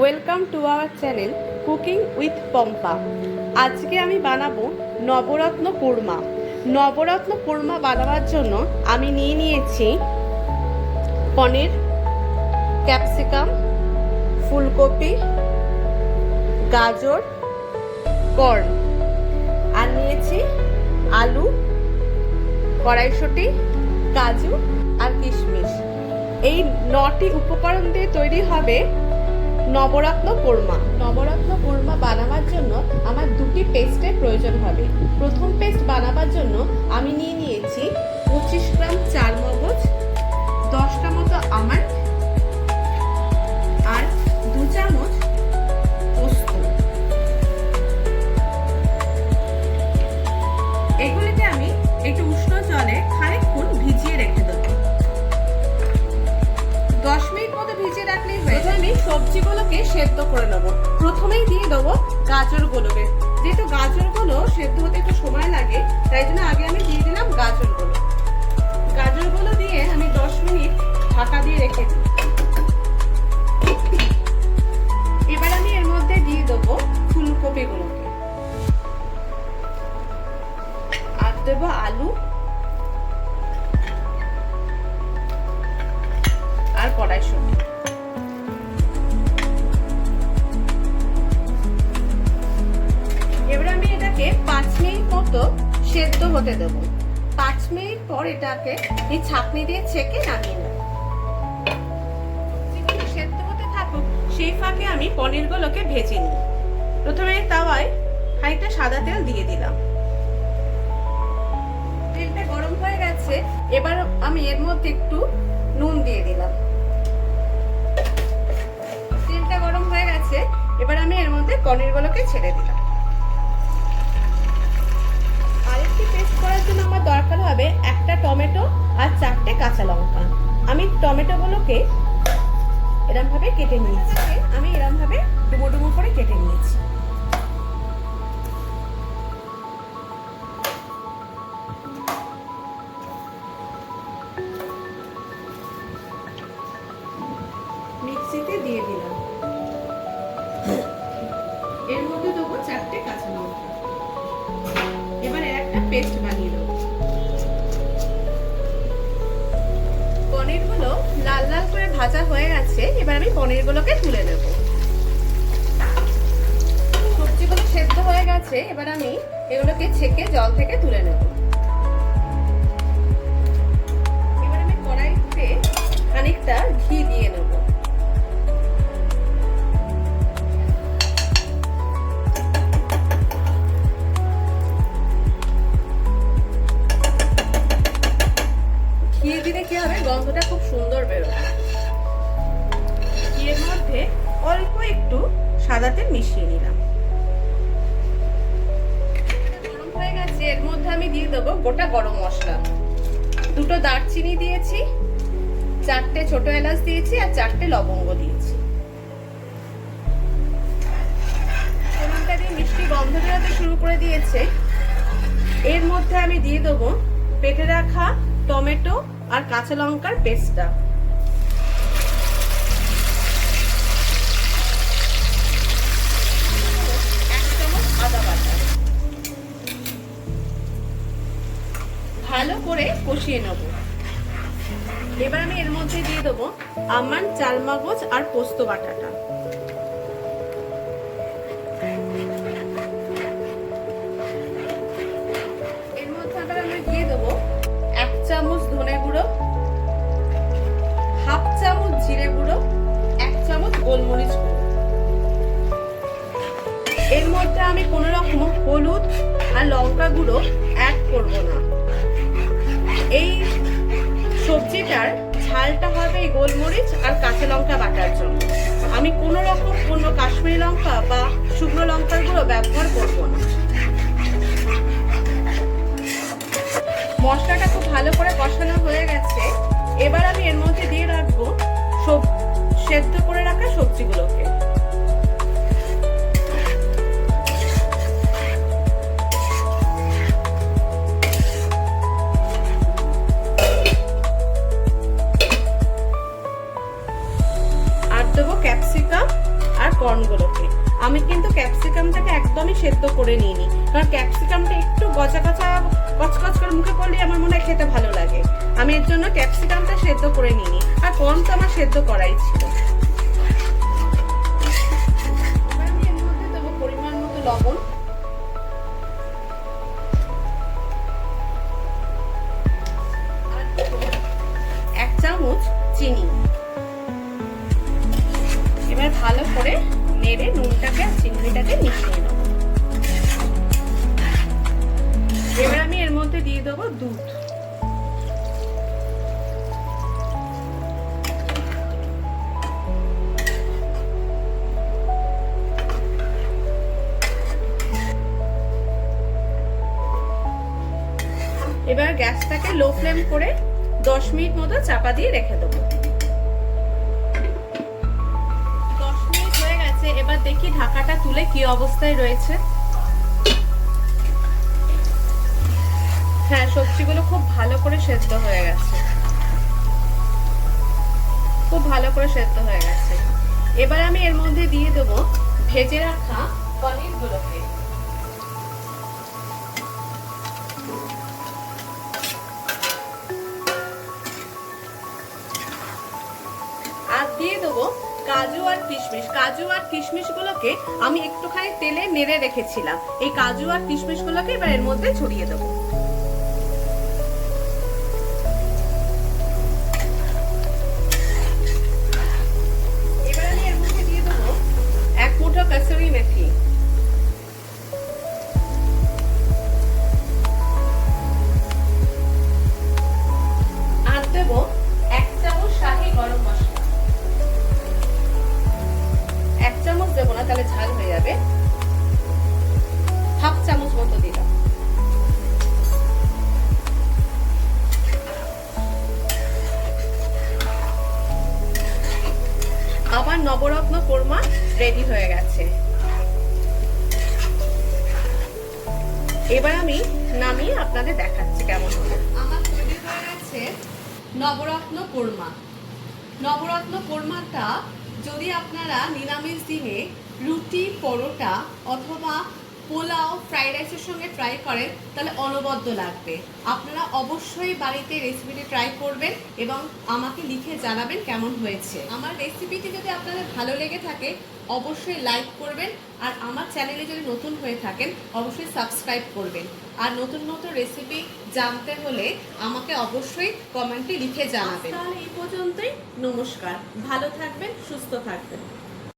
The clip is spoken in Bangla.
Welcome to our channel cooking with Pampa আজকে আমি বানাবো নবরত্ন কোরমা। নবরত্ন কোরমা বানাবার জন্য আমি নিয়ে নিয়েছি পনির, ক্যাপসিকাম, ফুলকপি, গাজর, কর্ন। আর নিয়েছি আলু, কড়াইশুঁটি, কাজু আর কিশমিশ। এই নটি উপকরণ দিয়ে তৈরি হবে নবরত্ন কোরমা। নবরত্ন কোরমা বানাবার জন্য আমার দুটি পেস্টের প্রয়োজন হবে। প্রথম পেস্ট বানাবার জন্য আমি নিয়ে নিয়েছি পঁচিশ গ্রাম চার মগজ দশটা মতো আমার সবজিগুলোকে সেদ্ধ করে নেব। প্রথমেই দিয়ে দেবো গাজরগুলোকে। যেহেতু গাজরগুলো সেদ্ধ হতে একটু সময় লাগে, তাই জন্য আগে আমি দিয়ে দিলাম গাজরগুলো। গাজরগুলো দিয়ে আমি দশ মিনিট ঢাকা দিয়ে রেখে দিই। এবার আমি এর মধ্যে দিয়ে দেবো ফুলকপিগুলোকে। আর দেবো আলু। আর কড়াইশুঁটি। মতো সেদ্ধ হতে দেব। পাঁচ মিনিট পর এটাকে এই ছাঁকনি দিয়ে ছেঁকে নামিয়ে নেব। সেদ্ধ হতে থাকুক, সেই ফাঁকে আমি পনিরগুলোকে ভেজে নিই। প্রথমে তাওয়ায় খানিকটা সাদা তেল দিয়ে দিলাম। তেলটা গরম হয়ে গেছে, এবার আমি এর মধ্যে একটু নুন দিয়ে দিলাম। তেলটা গরম হয়ে গেছে, এবার আমি এর মধ্যে পনিরগুলোকে ছেড়ে দিলাম। জন্য আমার দরকার হবে একটা টমেটো আর চারটে কাঁচা লঙ্কা। আমি টমেটোগুলোকে এরম ভাবে কেটে নিয়েছি। আমি এরম ভাবে ডুমো ডুমো করে কেটে নিয়েছি। মিক্সিতে দিয়ে দিলাম। এর মধ্যে দেবো চারটে কাঁচা লঙ্কা। এবার একটা পেস্ট বানিয়ে ভাজা হয়ে গেছে, এবার আমি পনিরগুলোকে তুলে নেব। সবজিগুলো সেদ্ধ হয়ে গেছে, এবার আমি এগুলোকে ছেঁকে জল থেকে তুলে নেব। এবার আমি কড়াইতে খানিকটা ঘি দিয়ে নেব। সাদা তেল মিশিয়ে নিলাম। হয়ে গেছে, এর মধ্যে আমি দিয়ে দেবো গোটা গরম মশলা। দুটো দারচিনি দিয়েছি, চারটে ছোট এলাচ দিয়েছি আর চারটে লবঙ্গ দিয়েছি। দিয়ে মিষ্টি গন্ধ বেরোতে শুরু করে দিয়েছে। এর মধ্যে আমি দিয়ে দেবো পেটে রাখা টমেটো আর কাঁচা লঙ্কার পেস্টটা। কষিয়ে নেব। এবার আমি এর মধ্যে দিয়ে দেবো আমান, চালমাগজ আর পোস্ত বাটাটা। এর মধ্যে আবার আমি দিয়ে দেবো এক চামচ ধনে গুঁড়ো, হাফ চামচ জিরে গুঁড়ো, এক চামচ এর মধ্যে আমি কোনো রকম হলুদ আর লঙ্কা গুঁড়ো অ্যাড করব না। এই সবজিটার ঝালটা হবে এই গোলমরিচ আর কাঁচা লঙ্কা বাটার জন্য। আমি কোনো রকম কোনো কাশ্মীরি লঙ্কা বা শুকনো লঙ্কার ব্যবহার করব না। মশলাটা খুব ভালো করে কষানো হয়ে গেছে। এবার আমি এর মধ্যে দিয়ে রাখব সব সেদ্ধ করে রাখা সবজিগুলোকে। দেবো ক্যাপসিকাম আর কর্নগুলোকে আমি কিন্তু ক্যাপসিকামটাকে একদমই সেদ্ধ করে নিইনি। কারণ ক্যাপসিকামটা একটু গচা কচা কচকচ করে মুখে পড়লে আমার মনে হয় খেতে ভালো লাগে। আমি এর জন্য ক্যাপসিকামটা সেদ্ধ করে নিইনি। আর কর্ন তো আমার সেদ্ধ করাই ছিল। এবার ভালো করে নেড়ে নুনটাকে আর চিংড়িটাকে মিশিয়ে নেব। এবার আমি এর মধ্যে দিয়ে দেবো দুধ। এবার গ্যাসটাকে লো ফ্লেম করে দশ মিনিট মতো চাপা দিয়ে রেখে দেবো। এবার দেখি ঢাকাটা তুলে কি অবস্থায় রয়েছে। হ্যাঁ সবজিগুলো খুব ভালো করে সেদ্ধ হয়ে গেছে। খুব ভালো করে সেদ্ধ হয়ে গেছে। এবার আমি এর মধ্যে দিয়ে দেবো ভেজে রাখা পনিরগুলোকে। কাজু আর কিশমিশ। কাজু আর কিশমিশ গুলোকে আমি একটুখানি তেলে নেড়ে রেখেছিলাম। এই কাজু আর কিশমিশ গুলোকে এবার এর মধ্যে ছড়িয়ে দেবো। তাহলে ঝাল হয়ে যাবে। হাফ চামচ মতো দিলাম। আবার নবরত্ন কোরমা রেডি হয়ে গেছে। এবার আমি নামিয়ে আপনাদের দেখাচ্ছি কেমন আমার তৈরি হয়ে গেছে নবরত্ন কোরমা। নবরত্ন কোরমাটা যদি আপনারা নিরামিষ দিনে রুটি পরোটা অথবা পোলাও ফ্রাইড রাইসের সঙ্গে ট্রাই করেন, তাহলে অনবদ্য লাগবে। আপনারা অবশ্যই বাড়িতে রেসিপিটি ট্রাই করবেন এবং আমাকে লিখে জানাবেন কেমন হয়েছে। আমার রেসিপিটি যদি আপনাদের ভালো লেগে থাকে, অবশ্যই লাইক করবেন আর আমার চ্যানেলে যদি নতুন হয়ে থাকেন, অবশ্যই সাবস্ক্রাইব করবেন। আর নতুন নতুন রেসিপি জানতে হলে আমাকে অবশ্যই কমেন্টে লিখে জানাবেন। তাহলে এই পর্যন্তই। নমস্কার। ভালো থাকবেন, সুস্থ থাকবেন।